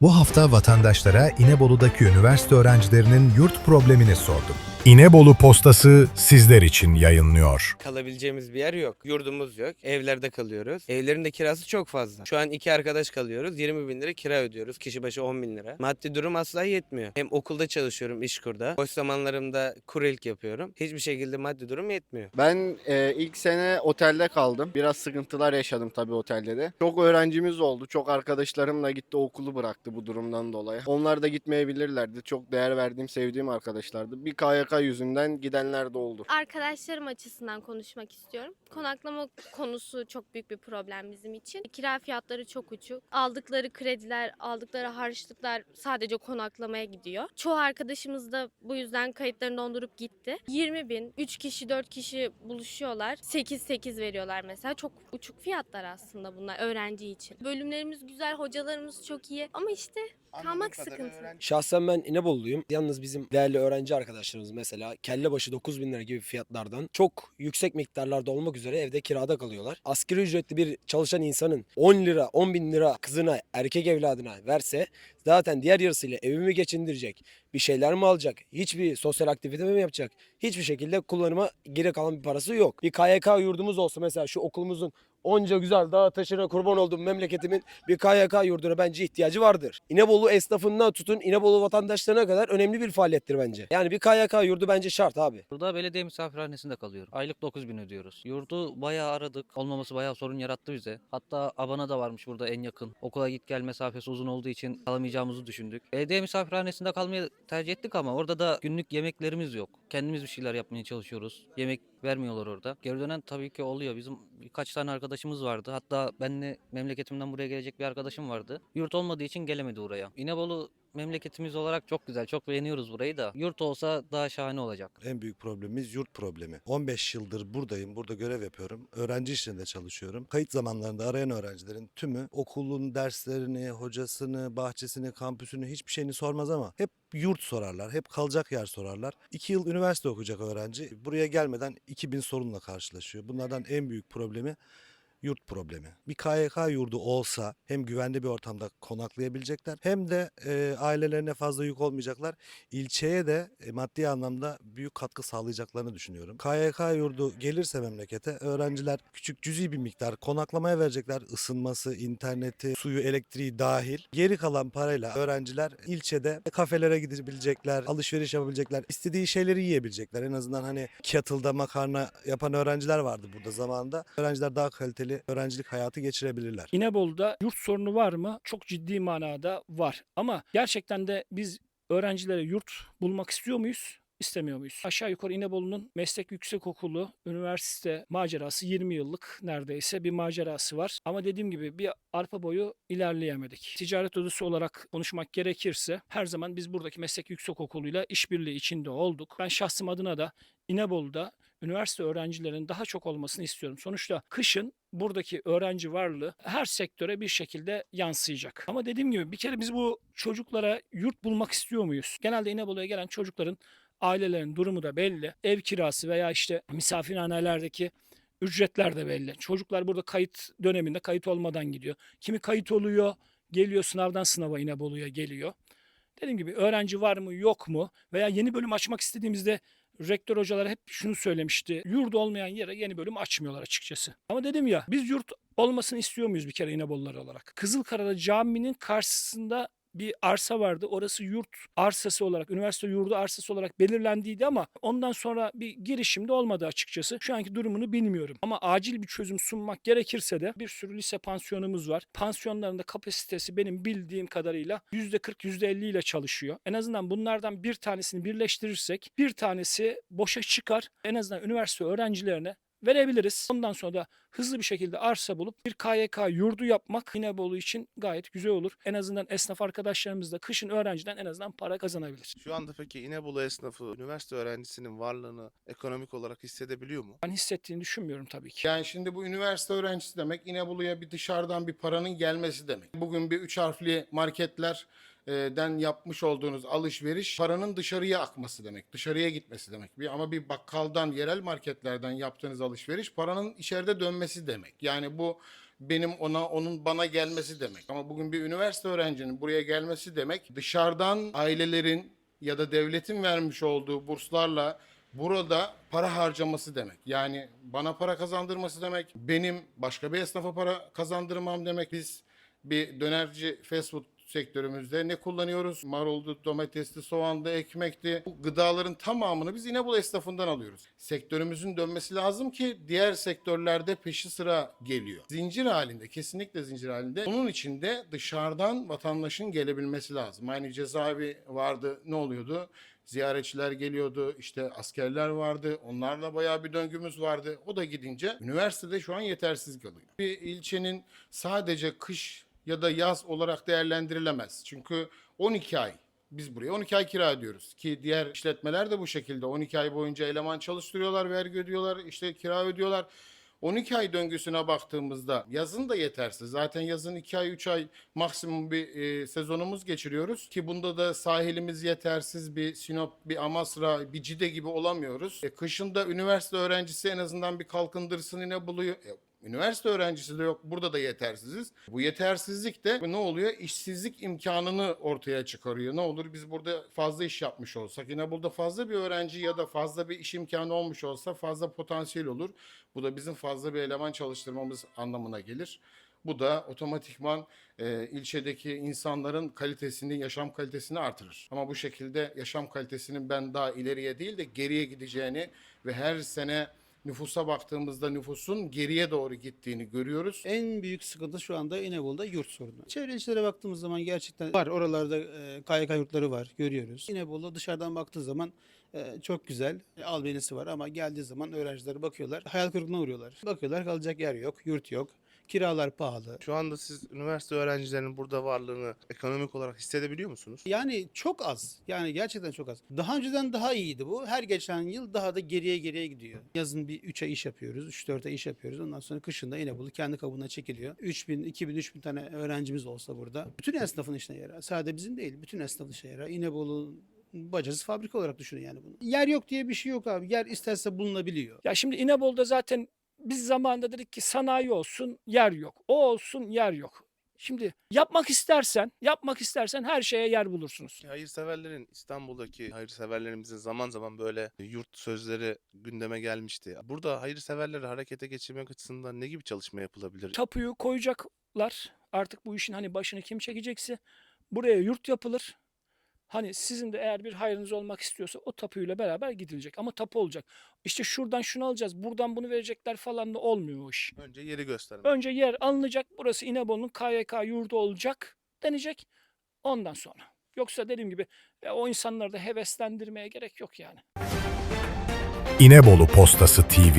Bu hafta vatandaşlara İnebolu'daki üniversite öğrencilerinin yurt problemini sordum. İnebolu postası sizler için yayınlıyor. Kalabileceğimiz bir yer yok. Yurdumuz yok. Evlerde kalıyoruz. Evlerin de kirası çok fazla. Şu an iki arkadaş kalıyoruz. 20 bin lira kira ödüyoruz. Kişi başı 10 bin lira. Maddi durum asla yetmiyor. Hem okulda çalışıyorum işkurda. Boş zamanlarımda kuryelik yapıyorum. Hiçbir şekilde maddi durum yetmiyor. Ben e, ilk sene otelde kaldım. Biraz sıkıntılar yaşadım tabii otelde de. Çok öğrencimiz oldu. Çok arkadaşlarımla gitti okulu bıraktı bu durumdan dolayı. Onlar da gitmeyebilirlerdi. Çok değer verdiğim, sevdiğim arkadaşlardı. Bir KYK yüzünden gidenler de oldu. Arkadaşlarım açısından konuşmak istiyorum. Konaklama konusu çok büyük bir problem bizim için. Kira fiyatları çok uçuk. Aldıkları krediler, aldıkları harçlıklar sadece konaklamaya gidiyor. Çoğu arkadaşımız da bu yüzden kayıtlarını dondurup gitti. 20 bin, 3 kişi 4 kişi buluşuyorlar. 8-8 veriyorlar mesela. Çok uçuk fiyatlar aslında bunlar öğrenci için. Bölümlerimiz güzel, hocalarımız çok iyi ama işte kalmak sıkıntı. Şahsen ben İnebolu'luyum. Yalnız bizim değerli öğrenci arkadaşlarımız mesela kelle başı 9 bin lira gibi fiyatlardan çok yüksek miktarlarda olmak üzere evde kirada kalıyorlar. Asgari ücretli bir çalışan insanın 10 lira 10 bin lira kızına erkek evladına verse zaten diğer yarısıyla evimi geçindirecek bir şeyler mi alacak? Hiçbir sosyal aktivite mi yapacak? Hiçbir şekilde kullanıma geri kalan bir parası yok. Bir KYK yurdumuz olsa mesela şu okulumuzun onca güzel dağ taşına kurban olduğum memleketimin bir KYK yurduna bence ihtiyacı vardır. İnebolu esnafından tutun İnebolu vatandaşlarına kadar önemli bir faaliyettir bence. Yani bir KYK yurdu bence şart abi. Burada belediye misafirhanesinde kalıyor. Aylık 9 bin ödüyoruz. Yurdu bayağı aradık. Olmaması bayağı sorun yarattı bize. Hatta Abana da varmış burada en yakın. Okula git gel mesafesi uzun olduğu için kalamayacağımızı düşündük. Belediye misafirhanesinde kalmayı tercih ettik ama orada da günlük yemeklerimiz yok. Kendimiz bir şeyler yapmaya çalışıyoruz. Yemek vermiyorlar orada. Geri dönen tabii ki oluyor. Bizim birkaç tane arkadaşımız vardı. Hatta benle memleketimden buraya gelecek bir arkadaşım vardı. Yurt olmadığı için gelemedi oraya. İnebolu memleketimiz olarak çok güzel. Çok beğeniyoruz burayı da. Yurt olsa daha şahane olacak. En büyük problemimiz yurt problemi. 15 yıldır buradayım, burada görev yapıyorum. Öğrenci işlerinde çalışıyorum. Kayıt zamanlarında arayan öğrencilerin tümü okulun derslerini, hocasını, bahçesini, kampüsünü hiçbir şeyini sormaz ama hep yurt sorarlar, hep kalacak yer sorarlar. 2 yıl üniversite okuyacak öğrenci buraya gelmeden 2000 sorunla karşılaşıyor. Bunlardan en büyük problemi yurt problemi. Bir KYK yurdu olsa hem güvenli bir ortamda konaklayabilecekler hem de e, ailelerine fazla yük olmayacaklar. İlçeye de e, maddi anlamda büyük katkı sağlayacaklarını düşünüyorum. KYK yurdu gelirse memlekete öğrenciler küçük cüzi bir miktar konaklamaya verecekler. Isınması, interneti, suyu, elektriği dahil. Geri kalan parayla öğrenciler ilçede kafelere gidebilecekler, alışveriş yapabilecekler, istediği şeyleri yiyebilecekler. En azından hani kettle'da makarna yapan öğrenciler vardı burada zamanında. Öğrenciler daha kaliteli öğrencilik hayatı geçirebilirler. İnebolu'da yurt sorunu var mı? Çok ciddi manada var. Ama gerçekten de biz öğrencilere yurt bulmak istiyor muyuz? İstemiyor muyuz? Aşağı yukarı İnebolu'nun meslek yüksekokulu, üniversite macerası 20 yıllık neredeyse bir macerası var. Ama dediğim gibi bir arpa boyu ilerleyemedik. Ticaret odası olarak konuşmak gerekirse her zaman biz buradaki meslek yüksekokuluyla işbirliği içinde olduk. Ben şahsım adına da İnebolu'da üniversite öğrencilerinin daha çok olmasını istiyorum. Sonuçta kışın buradaki öğrenci varlığı her sektöre bir şekilde yansıyacak. Ama dediğim gibi bir kere biz bu çocuklara yurt bulmak istiyor muyuz? Genelde İnebolu'ya gelen çocukların ailelerin durumu da belli. Ev kirası veya işte misafirhanelerdeki ücretler de belli. Çocuklar burada kayıt döneminde kayıt olmadan gidiyor. Kimi kayıt oluyor, geliyor sınavdan sınava İnebolu'ya geliyor. Dediğim gibi öğrenci var mı yok mu veya yeni bölüm açmak istediğimizde rektör hocalar hep şunu söylemişti. Yurt olmayan yere yeni bölüm açmıyorlar açıkçası. Ama dedim ya biz yurt olmasını istiyor muyuz bir kere İnebolular olarak? Kızılkarada caminin karşısında bir arsa vardı. Orası yurt arsası olarak, üniversite yurdu arsası olarak belirlendiydi ama ondan sonra bir girişim de olmadı açıkçası. Şu anki durumunu bilmiyorum. Ama acil bir çözüm sunmak gerekirse de bir sürü lise pansiyonumuz var. Pansiyonların da kapasitesi benim bildiğim kadarıyla %40, %50 ile çalışıyor. En azından bunlardan bir tanesini birleştirirsek bir tanesi boşa çıkar. En azından üniversite öğrencilerine verebiliriz. Ondan sonra da hızlı bir şekilde arsa bulup bir KYK yurdu yapmak İnebolu için gayet güzel olur. En azından esnaf arkadaşlarımız da kışın öğrenciden en azından para kazanabilir. Şu anda peki İnebolu esnafı üniversite öğrencisinin varlığını ekonomik olarak hissedebiliyor mu? Ben hissettiğini düşünmüyorum tabii ki. Yani şimdi bu üniversite öğrencisi demek İnebolu'ya bir dışarıdan bir paranın gelmesi demek. Bugün bir üç harfli marketler den yapmış olduğunuz alışveriş paranın dışarıya akması demek. Dışarıya gitmesi demek. Bir, ama bir bakkaldan, yerel marketlerden yaptığınız alışveriş paranın içeride dönmesi demek. Yani bu benim ona onun bana gelmesi demek. Ama bugün bir üniversite öğrencinin buraya gelmesi demek dışarıdan ailelerin ya da devletin vermiş olduğu burslarla burada para harcaması demek. Yani bana para kazandırması demek. Benim başka bir esnafa para kazandırmam demek. Biz bir dönerci fast food sektörümüzde ne kullanıyoruz? Maruldu, domatesli, soğandı, ekmekti. Bu gıdaların tamamını biz İnebolu esnafından alıyoruz. Sektörümüzün dönmesi lazım ki diğer sektörlerde peşi sıra geliyor. Zincir halinde, kesinlikle zincir halinde. Bunun için de dışarıdan vatandaşın gelebilmesi lazım. Aynı cezaevi vardı, ne oluyordu? Ziyaretçiler geliyordu, işte askerler vardı, onlarla bayağı bir döngümüz vardı. O da gidince üniversitede şu an yetersiz kalıyor. Bir ilçenin sadece kış ya da yaz olarak değerlendirilemez. Çünkü 12 ay biz buraya 12 ay kira ödüyoruz ki diğer işletmeler de bu şekilde 12 ay boyunca eleman çalıştırıyorlar, vergi ödüyorlar, işte kira ödüyorlar. 12 ay döngüsüne baktığımızda yazın da yetersiz. Zaten yazın 2 ay 3 ay maksimum bir e, sezonumuz geçiriyoruz ki bunda da sahilimiz yetersiz bir Sinop, bir Amasra, bir Cide gibi olamıyoruz. E, kışın üniversite öğrencisi en azından bir kalkındırsın ne buluyor. E, Üniversite öğrencisi de yok. Burada da yetersiziz. Bu yetersizlik de ne oluyor? İşsizlik imkanını ortaya çıkarıyor. Ne olur biz burada fazla iş yapmış olsak. Yine burada fazla bir öğrenci ya da fazla bir iş imkanı olmuş olsa fazla potansiyel olur. Bu da bizim fazla bir eleman çalıştırmamız anlamına gelir. Bu da otomatikman e, ilçedeki insanların kalitesini, yaşam kalitesini artırır. Ama bu şekilde yaşam kalitesinin ben daha ileriye değil de geriye gideceğini ve her sene nüfusa baktığımızda nüfusun geriye doğru gittiğini görüyoruz. En büyük sıkıntı şu anda İnebolu'da yurt sorunu. Çevre ilçelere baktığımız zaman gerçekten var. Oralarda e, KYK yurtları var. Görüyoruz. İnebolu dışarıdan baktığı zaman e, çok güzel. E, albenisi var ama geldiği zaman öğrenciler bakıyorlar. Hayal kırıklığına uğruyorlar. Bakıyorlar kalacak yer yok, yurt yok. Kiralar pahalı. Şu anda siz üniversite öğrencilerinin burada varlığını ekonomik olarak hissedebiliyor musunuz? Yani çok az. Yani gerçekten çok az. Daha önceden daha iyiydi bu. Her geçen yıl daha da geriye geriye gidiyor. Yazın bir 3 ay iş yapıyoruz. 3-4 ay iş yapıyoruz. Ondan sonra kışında İnebolu kendi kabuğuna çekiliyor. 3000, 2000, 3000 tane öğrencimiz olsa burada. Bütün esnafın işine yarar. Sadece bizim değil. Bütün esnafın işine yarar. İnebolu bacasız fabrika olarak düşünün yani bunu. Yer yok diye bir şey yok abi. Yer isterse bulunabiliyor. Ya şimdi İnebolu'da zaten biz zamanında dedik ki sanayi olsun yer yok. O olsun yer yok. Şimdi yapmak istersen, yapmak istersen her şeye yer bulursunuz. Hayırseverlerin İstanbul'daki hayırseverlerimizin zaman zaman böyle yurt sözleri gündeme gelmişti. Burada hayırseverleri harekete geçirmek açısından ne gibi çalışma yapılabilir? Tapuyu koyacaklar. Artık bu işin hani başını kim çekecekse buraya yurt yapılır. Hani sizin de eğer bir hayrınız olmak istiyorsa o tapuyla beraber gidilecek. Ama tapu olacak. İşte şuradan şunu alacağız, buradan bunu verecekler falan da olmuyor o iş. Önce yeri göstermek. Önce yer alınacak. Burası İnebolu'nun KYK yurdu olacak denecek. Ondan sonra. Yoksa dediğim gibi e, o insanları da heveslendirmeye gerek yok yani. İnebolu Postası TV